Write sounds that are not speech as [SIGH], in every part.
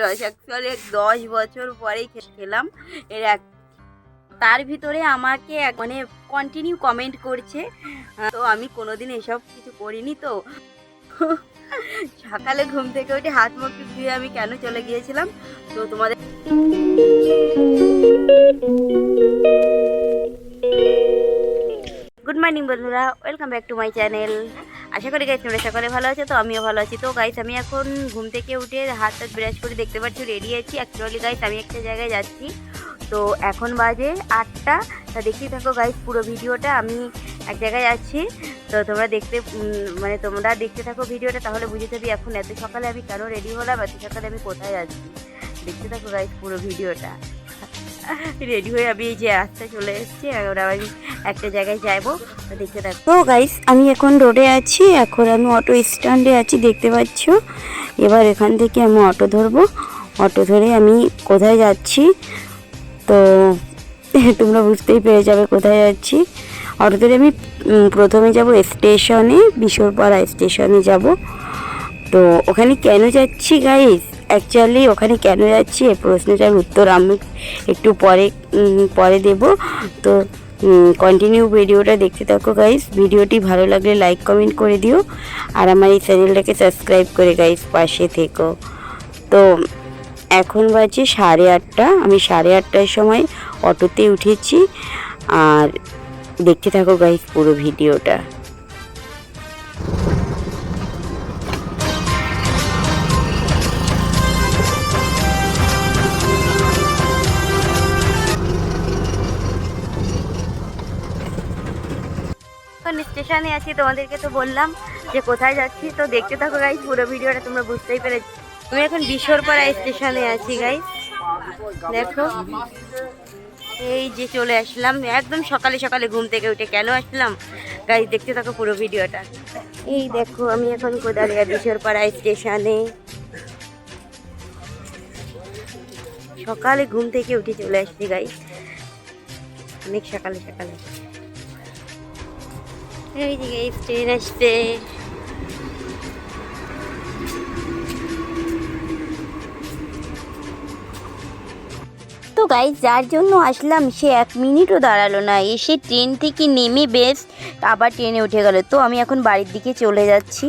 রস অ্যাকচুয়ালি দশ বছর পরেই খেলাম। এর এক তার ভিতরে আমাকে মানে কন্টিনিউ কমেন্ট করছে। তো আমি কোনোদিন এসব কিছু করিনি তো। সকালে ঘুম থেকে উঠে হাত মুখ ধুয়ে আমি কেন চলে গিয়েছিলাম? তো তোমাদের গুড মর্নিং বন্ধুরা welcome back to my channel আশা করি গাইস তোমরা সকলে ভালো আছো, তো আমিও ভালো আছি। তো গাইস আমি এখন ঘুম থেকে উঠে হাত টাত ব্রাশ করে দেখতে পাচ্ছি রেডি আছি। অ্যাকচুয়ালি গাইস আমি একটা জায়গায় যাচ্ছি। তো এখন বাজে আটটা। তা দেখতেই থাকো গাইস পুরো ভিডিওটা। আমি এক জায়গায় যাচ্ছি তো তোমরা দেখতে মানে তোমরা দেখতে থাকো ভিডিওটা, তাহলে বুঝে যাবি এখন এত সকালে আমি কেন রেডি হলাম, এত সকালে আমি কোথায় যাচ্ছি দেখতে থাকো গাইস পুরো ভিডিওটা। রেডি হয়ে আমি এই যে রাস্তায় চলে এসেছি এবার আমি একটা জায়গায় যাব। দেখতে তো গাইস আমি এখন রোডে আছি, এখন আমি অটো স্ট্যান্ডে আছি, দেখতে পাচ্ছ? এবার এখান থেকে আমি অটো ধরবো। অটো ধরে আমি কোথায় যাচ্ছি? তো [LAUGHS] তোমরা বুঝতেই পেরে যাবে কোথায় যাচ্ছি। অটো ধরে আমি প্রথমে যাব স্টেশনে বিশ্বরপাড়া স্টেশনে যাব। তো ওখানে কেন যাচ্ছি গাইস অ্যাকচুয়ালি ওখানে কেন যাচ্ছি? এই প্রশ্নটার উত্তর আমি একটু পরে পরে দেব। তো কন্টিনিউ ভিডিওটা দেখতে থাকো গাইস ভিডিওটি ভালো লাগলে লাইক কমেন্ট করে দিও। আর আমার এই চ্যানেলটাকে সাবস্ক্রাইব করে গাইস পাশে থেকো। তো, এখন বাজে সাড়ে আটটা। আমি সাড়ে আটটার সময় অটোতে উঠেছি। আর দেখতে থাকো গাইস পুরো ভিডিওটা। স্টেশনে আছি, তোমাদেরকে তো বললাম যে কোথায় যাচ্ছি। তো দেখতে থাকো গাইস পুরো ভিডিওটা তোমরা বুঝতেই পেরেছি। আমি এখন বিশ্বরপাড়া স্টেশনে আছি গাইস দেখো, এই যে চলে আসলাম। একদম সকালে সকালে ঘুম থেকে উঠে কেন আসলাম? গাইস দেখতে থাকো পুরো ভিডিওটা। এই দেখো, আমি এখন কোদালিয়া বিশ্বরপাড়া স্টেশনে সকালে ঘুম থেকে উঠে চলে আসছি গাইস অনেক সকালে সকালে। তো গাইজ যার জন্য আসলাম, সে এক মিনিটও দাঁড়াল না। এসে ট্রেন থেকে নেমে বেশ, আবার ট্রেনে উঠে গেল। তো আমি এখন বাড়ির দিকে চলে যাচ্ছি।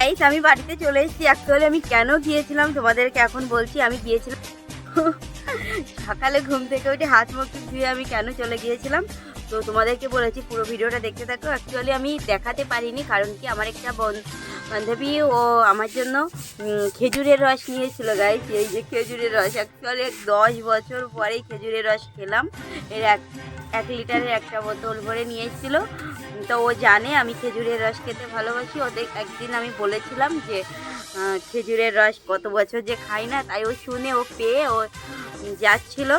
গাইস আমি বাড়িতে চলে এসেছি। অ্যাকচুয়ালি আমি কেন গিয়েছিলাম তোমাদেরকে এখন বলছি, আমি গিয়েছিলাম [LAUGHS] সকালে ঘুম থেকে উঠে হাত মুখ ধুয়ে আমি কেন চলে গিয়েছিলাম? তো তোমাদেরকে বলেছি, পুরো ভিডিওটা দেখতে থাকো। অ্যাকচুয়ালি আমি দেখাতে পারিনি, কারণ কি আমার একটা বন- বান্ধবী ও আমার জন্য খেজুরের রস নিয়েছিল গাইস এই যে খেজুরের রস অ্যাকচুয়ালি দশ বছর পরেই খেজুরের রস খেলাম। এর এক এক লিটারের একটা বোতল ভরে নিয়ে এসেছিল তো ও জানে আমি খেজুরের রস খেতে ভালোবাসি। ওদের একদিন আমি বলেছিলাম যে খেজুরের রস কত বছর যে খাই না, তাই ও শুনে ও পেয়ে ও যাচ্ছিল।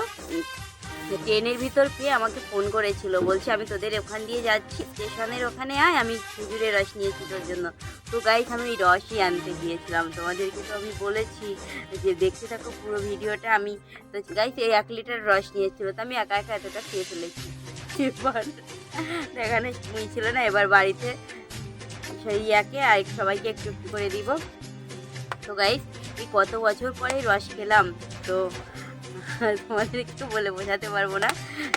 উম, ট্রেনের ভিতর পেয়ে আমাকে ফোন করেছিল। বলছে আমি তোদের ওখান দিয়ে যাচ্ছি স্টেশনের ওখানে আয় আমি খেজুরের রস নিয়েছি তোর জন্য। তো গাইস আমি ওই রসই আনতে গিয়েছিলাম। তোমাদেরকে তো আমি বলেছি যে দেখতে থাকো পুরো ভিডিওটা আমি। তো গাইস এই এক লিটার রস নিয়েছিল তো আমি একা একা এতটা খেয়ে ফেলেছি। এবার এখানে ছিল না এবার বাড়িতে সেই একে আর সবাইকে একটু একটু করে দিব। তো গাইস এই কত বছর পরে রস খেলাম। তো [LAUGHS] তোমাদের একটু বলে বোঝাতে পারব না।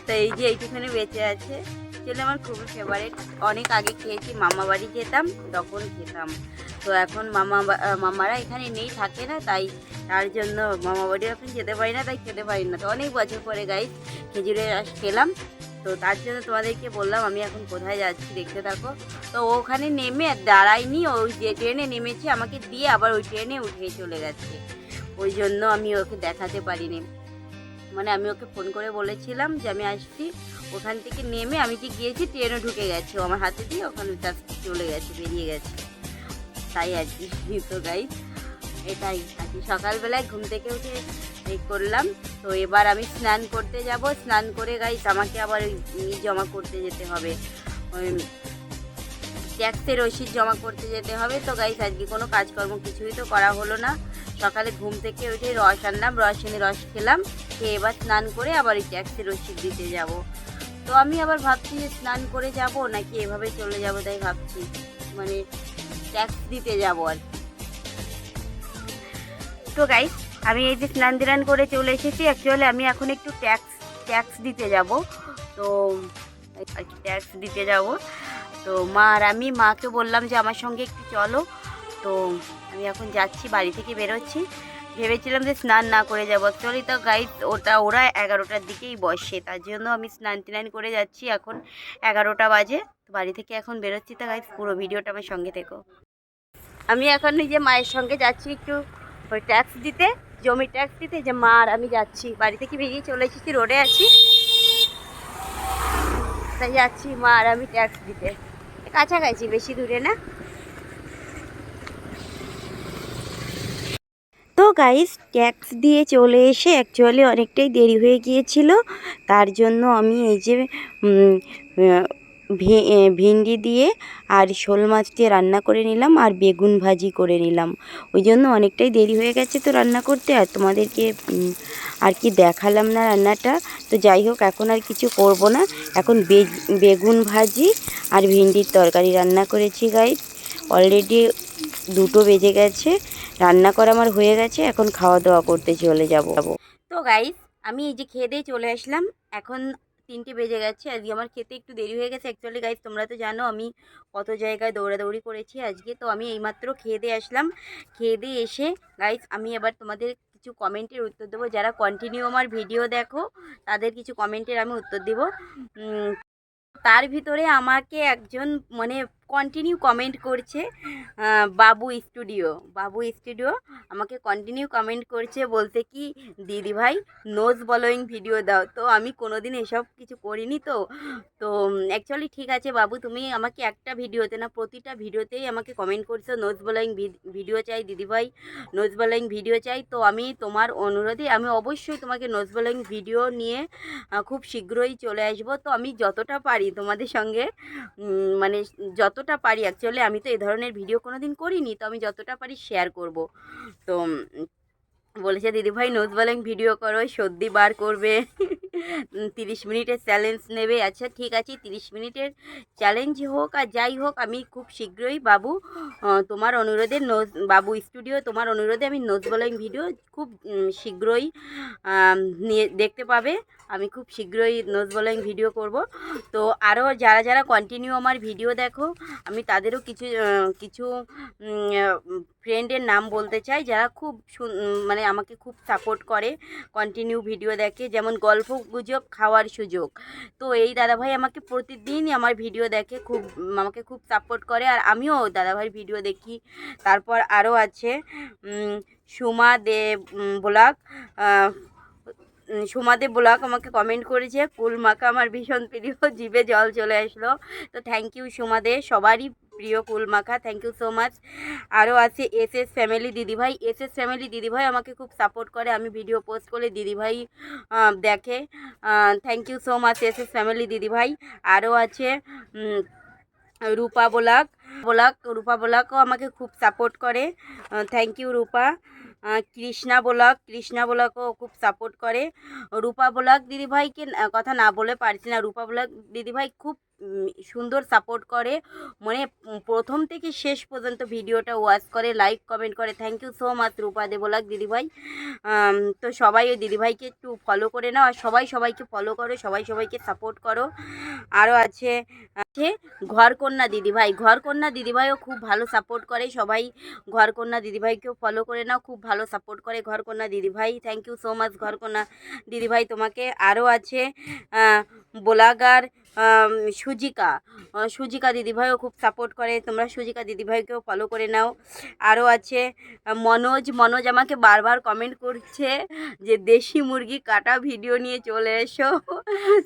তো এই যে এইটুখানি বেঁচে আছে চলে আমার খুবই ফেভারিট অনেক আগে খেয়েছি, মামা বাড়ি যেতাম, তখন খেতাম। তো এখন মামা মামারা এখানে নেই, থাকে না, তাই তার জন্য মামা বাড়ি এখন যেতে পারি না, তাই খেতে পারি না। তো অনেক বছর পরে গাইস খেজুরের রস খেলাম। তো তার জন্য তোমাদেরকে বললাম, আমি এখন কোথায় যাচ্ছি দেখতে থাকো। তো ওখানে নেমে আর দাঁড়ায়নি ওই যে ট্রেনে নেমেছে, আমাকে দিয়ে আবার ওই ট্রেনে উঠে চলে গেছে। ওই জন্য আমি ওকে দেখাতে পারিনি। মানে আমি ওকে ফোন করে বলেছিলাম যে আমি আসছি। ওখান থেকে নেমে আমি যে গিয়েছি ট্রেনে ঢুকে গেছে। আমার হাতে দিয়ে ওখানে just চলে গেছে, বেরিয়ে গেছে। তাই আর কি, [LAUGHS] তো গাই এটাই আর কি। সকালবেলায় ঘুম থেকে উঠে এই করলাম। তো এবার আমি স্নান করতে যাব। স্নান করে গাইস আমাকে আবার জমা করতে যেতে হবে। ওই ট্যাক্সের রসিদ জমা করতে যেতে হবে। তো গাইস আজকে কোনো কাজকর্ম কিছুই তো করা হলো না। সকালে ঘুম থেকে উঠে রস আনলাম, রস এনে রস খেলাম, খেয়ে এবার স্নান করে আবার এই ট্যাক্সি রসিদ দিতে যাব। তো আমি আবার ভাবছি যে স্নান করে যাব নাকি এভাবে চলে যাব তাই ভাবছি। মানে ট্যাক্স দিতে যাব আর। তো গাইস আমি এই যে স্নান ধ্যান করে চলে এসেছি অ্যাকচুয়ালি আমি এখন একটু ট্যাক্স ট্যাক্স দিতে যাব। তো আর কি, ট্যাক্স দিতে যাব। তো মা আর আমি, মাকে বললাম যে আমার সঙ্গে একটু চলো। তো আমি এখন যাচ্ছি, বাড়ি থেকে বেরোচ্ছি। ভেবেছিলাম যে স্নান না করে যাব। অ্যাকচুয়ালি তো গাইড ওটা ওরা এগারোটার দিকেই বসে। তার জন্য আমি স্নান টিনান করে যাচ্ছি এখন। এগারোটা বাজে। বাড়ি থেকে এখন বেরোচ্ছি তো গাইড পুরো ভিডিওটা আমার সঙ্গে থেকো। আমি এখন নিজে মায়ের সঙ্গে যাচ্ছি একটু ওই ট্যাক্স দিতে, জমি ট্যাক্স দিতে। যে মা আর আমি যাচ্ছি। বাড়ি থেকে বেরিয়ে চলে এসেছি, রোডে আছি। তাই যাচ্ছি মা আর আমি ট্যাক্স দিতে। কাছাকাছি, বেশি দূরে না তো গাইস ট্যাক্স দিয়ে চলে এসে অ্যাকচুয়ালি অনেকটাই দেরি হয়ে গিয়েছিল। তার জন্য আমি এই যে ভিন্ডি দিয়ে আর শোল মাছ দিয়ে রান্না করে নিলাম আর বেগুন ভাজি করে নিলাম। ওই জন্য অনেকটাই দেরি হয়ে গেছে তো রান্না করতে। আর তোমাদেরকে আর কি দেখালাম না রান্নাটা। তো যাই হোক, এখন আর কিছু করব না। এখন বেগুন ভাজি আর ভিন্ডির তরকারি রান্না করেছি গাইস অলরেডি দুটো বেজে গেছে, রান্না করা আমার হয়ে গেছে, এখন খাওয়া দাওয়া করতে চলে যাব। তো গাইস আমি এই যে খেয়ে দিয়ে চলে আসলাম, এখন তিনটে বেজে গেছে, আজকে আমার খেতে একটু দেরি হয়ে গেছে অ্যাকচুয়ালি গাইস তোমরা তো জানো আমি কত জায়গায় দৌড়াদৌড়ি করেছি আজকে, তো আমি এইমাত্র খেয়ে দিয়ে আসলাম, খেয়ে দিয়ে এসে গাইস আমি এবার তোমাদের কিছু কমেন্টের উত্তর দেবো, যারা কন্টিনিউ আমার ভিডিও দেখো, তাদের কিছু কমেন্টের আমি উত্তর দেবো। তার ভিতরে আমাকে একজন মানে কন্টিনিউ কমেন্ট করছে বাবু স্টুডিও বাবু স্টুডিও আমাকে কন্টিনিউ কমেন্ট করছে বলতে কি, দিদি ভাই নোজ বলোয়িং ভিডিও দাও। তো আমি কোনো দিন এসব কিছু করিনি তো। তো অ্যাকচুয়ালি ঠিক আছে বাবু, তুমি আমাকে একটা ভিডিওতে না, প্রতিটা ভিডিওতেই আমাকে কমেন্ট করছ নোজ বলোয়িং ভিডিও চাই, দিদি ভাই নোজ বলোয়িং ভিডিও চাই। তো আমি তোমার অনুরোধে, আমি অবশ্যই তোমাকে নোজ বলোয়িং ভিডিও নিয়ে খুব শীঘ্রই চলে আসব। তো আমি যতটা পারি তোমাদের সঙ্গে মানে মানে যতটা পারি অ্যাকচুয়ালি আমি তো এই ধরনের ভিডিও কোনো দিন করিনি, তো আমি যতটা পারি শেয়ার করব। তো বলেছে, দিদিভাই নোজ বলেন ভিডিও করো, সর্দি বার করবে তিরিশ মিনিটের চ্যালেঞ্জ নেবে। আচ্ছা ঠিক আছে, তিরিশ মিনিটের চ্যালেঞ্জ হোক আর যাই হোক, আমি খুব শীঘ্রই, বাবু তোমার অনুরোধে নোজ বাবু স্টুডিও তোমার অনুরোধে আমি নোজ বলেন ভিডিও খুব শীঘ্রই নিয়ে, দেখতে পাবে। আমি খুব শীঘ্রই নোজ বলেন ভিডিও করব। তো আরও যারা যারা কন্টিনিউ আমার ভিডিও দেখো, আমি তাদেরও কিছু কিছু ফ্রেন্ডের নাম বলতে চাই, যারা খুব মানে আমাকে খুব সাপোর্ট করে কন্টিনিউ ভিডিও দেখে, যেমন গল্প গুজব খাওয়ার সুযোগ। তো এই দাদাভাই আমাকে প্রতিদিনই আমার ভিডিও দেখে, খুব, আমাকে খুব সাপোর্ট করে, আর আমিও দাদাভাইয়ের ভিডিও দেখি। তারপর আরও আছে সুমা দে ব্লগ সুমাদে ব্লগ আমাকে কমেন্ট করেছে কুল মাখা আমার ভীষণ প্রিয়, জিভে জল চলে আসলো। তো থ্যাংক ইউ সুমাদে, সবারই প্রিয় কুল মাখা থ্যাংক ইউ সো মাচ আরও আছে এস এস ফ্যামিলি দিদিভাই এস এস ফ্যামিলি দিদিভাই আমাকে খুব সাপোর্ট করে, আমি ভিডিও পোস্ট করলে দিদিভাই দেখে। Thank you so much S S family দিদিভাই। আরও আছে রূপা বোলাক বোলাক রূপা বোলাকও আমাকে খুব সাপোর্ট করে। Thank you Rupa. Krishna বোলাক, Krishna বোলাকও খুব সাপোর্ট করে। রূপা বোলাক, দিদিভাইকে কথা না বলে পারছি না। রূপা বোলাক, দিদিভাই খুব সুন্দর সাপোর্ট করে। মানে প্রথম থেকে শেষ পর্যন্ত ভিডিওটা ওয়াচ করে লাইক কমেন্ট করে। Thank you so much Rupa Deblak দিদিভাই। তো সবাই ওই দিদিভাইকে একটু ফলো করে নাও আর সবাই সবাইকে ফলো করো, সবাই সবাইকে সাপোর্ট করো। আরও আছে আছে ঘরকন্যা দিদিভাই। ঘরকন্যা দিদিভাইও খুব ভালো সাপোর্ট করে। সবাই ঘরকন্যা দিদিভাইকেও ফলো করে নাও, খুব ভালো সাপোর্ট করে ঘরকন্যা দিদিভাই। Thank you so much Gharkanya দিদিভাই তোমাকে। আরও আছে বোলাগার সুজিকা। সুজিকা দিদিভাইও খুব সাপোর্ট করে। তোমরা সুজিকা দিদিভাইকেও ফলো করে নাও। আরও আছে মনোজ। মনোজ আমাকে বারবার কমেন্ট করছে যে, দেশি মুরগি কাটা ভিডিও নিয়ে চলে এসো।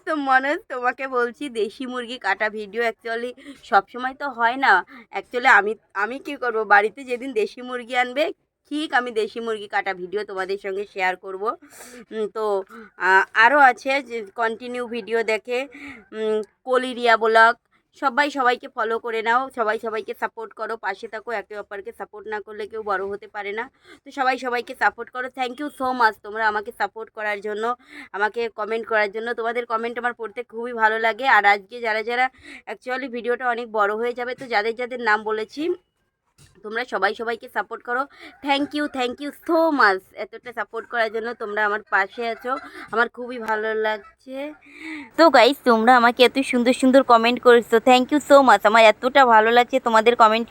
তো মনোজ, তোমাকে বলছি, দেশি মুরগি কাটা ভিডিও অ্যাকচুয়ালি সবসময় তো হয় না। অ্যাকচুয়ালি আমি আমি কী করব? বাড়িতে যেদিন দেশি মুরগি আনবে ঠিক আমি দেশি মুরগি কাটা ভিডিও তোমাদের সঙ্গে শেয়ার করব। তো আরও আছে যে কন্টিনিউ ভিডিও দেখে কলিরিয়া ব্লগ। সবাই সবাইকে ফলো করে নাও, সবাই সবাইকে সাপোর্ট করো, পাশে থাকো, একে অপরকে সাপোর্ট না করলে কেউ বড় হতে পারে না। তো সবাই সবাইকে সাপোর্ট করো থ্যাংক ইউ সো মাচ তোমরা আমাকে সাপোর্ট করার জন্য, আমাকে কমেন্ট করার জন্য। তোমাদের কমেন্ট আমার পড়তে খুবই ভালো লাগে। আর আজকে যারা যারা অ্যাকচুয়ালি ভিডিওটা অনেক বড় হয়ে যাবে, তো যাদের যাদের নাম বলেছি তোমরা সবাই সবাইকে সাপোর্ট করো। Thank you thank you so much এতটা সাপোর্ট করার জন্য তোমরা আমার পাশে আছো। আমার খুবই ভালো লাগছে। তো গাইজ তোমরা আমাকে এত সুন্দর সুন্দর কমেন্ট করেছ। থ্যাংক ইউ সো মাচ আমার এতটা ভালো লাগছে তোমাদের কমেন্ট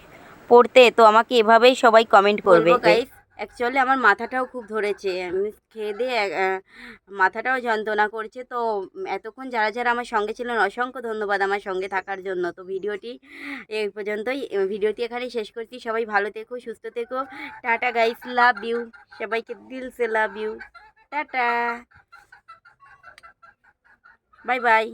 পড়তে। তো আমাকে এভাবেই সবাই কমেন্ট করবে। গাইস অ্যাকচুয়ালি আমার মাথাটাও খুব ধরেছে। আমি খেয়ে দিয়ে মাথাটাও যন্ত্রণা করছে। তো, এতক্ষণ যারা যারা আমার সঙ্গে ছিলেন, অসংখ্য ধন্যবাদ আমার সঙ্গে থাকার জন্য। তো ভিডিওটি এই পর্যন্তই। ভিডিওটি এখানেই শেষ করছি। সবাই ভালো থেকো, সুস্থ থেকো। টাটা গাইস লাভ ইউ সবাইকে দিল সে love you tata. Bye bye